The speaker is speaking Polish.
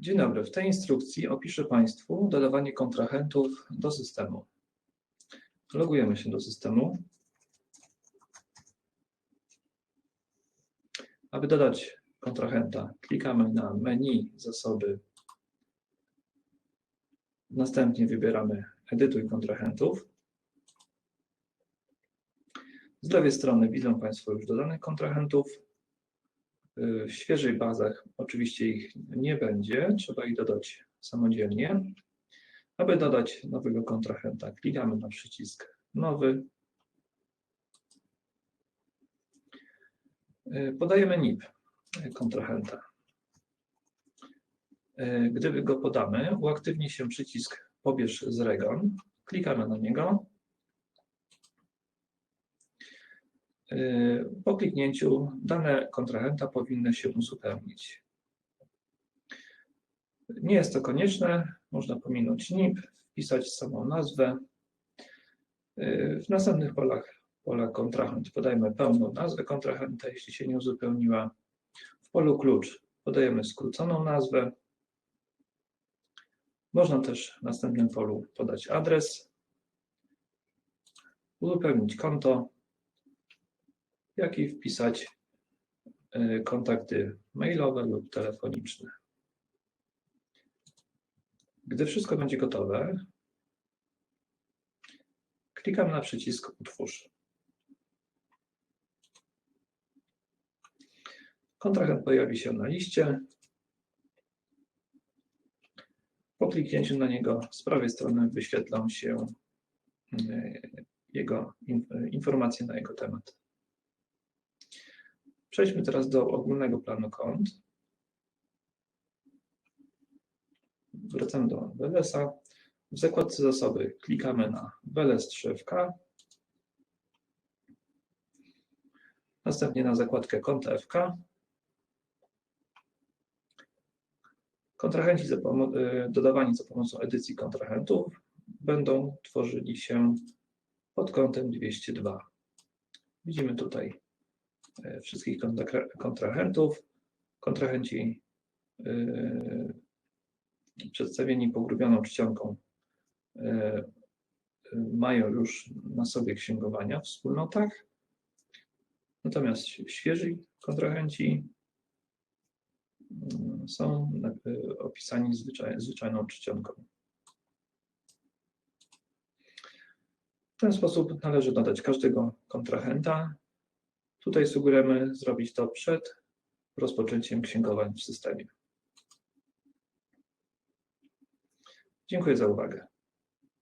Dzień dobry. W tej instrukcji opiszę Państwu dodawanie kontrahentów do systemu. Logujemy się do systemu. Aby dodać kontrahenta, klikamy na menu zasoby. Następnie wybieramy edytuj kontrahentów. Z lewej strony widzą Państwo już dodanych kontrahentów. W świeżej bazach oczywiście ich nie będzie, trzeba ich dodać samodzielnie. Aby dodać nowego kontrahenta, klikamy na przycisk nowy. Podajemy NIP kontrahenta. Gdy go podamy, uaktywni się przycisk pobierz z REGON. Klikamy na niego. Po kliknięciu dane kontrahenta powinny się uzupełnić. Nie jest to konieczne, można pominąć NIP, wpisać samą nazwę. W następnych polach, pola kontrahent podajemy pełną nazwę kontrahenta, jeśli się nie uzupełniła. W polu klucz podajemy skróconą nazwę. Można też w następnym polu podać adres, uzupełnić konto, jak i wpisać y, kontakty mailowe lub telefoniczne. Gdy wszystko będzie gotowe, klikamy na przycisk Utwórz. Kontrahent pojawi się na liście. Po kliknięciu na niego z prawej strony wyświetlą się y, jego informacje na jego temat. Przejdźmy teraz do ogólnego planu kont. Wracamy do WLS-a. W zakładce zasoby klikamy na WLS drzewka. Następnie na zakładkę konta FK. Kontrahenci za y, dodawani za pomocą edycji kontrahentów będą tworzyli się pod kątem 202. Widzimy tutaj wszystkich kontrahentów. Kontrahenci e, przedstawieni pogrubioną czcionką e, mają już na sobie księgowania w wspólnotach, natomiast świeżi kontrahenci mm, są opisani zwyczaj, zwyczajną czcionką. W ten sposób należy dodać każdego kontrahenta Tutaj sugerujemy zrobić to przed rozpoczęciem księgowań w systemie. Dziękuję za uwagę.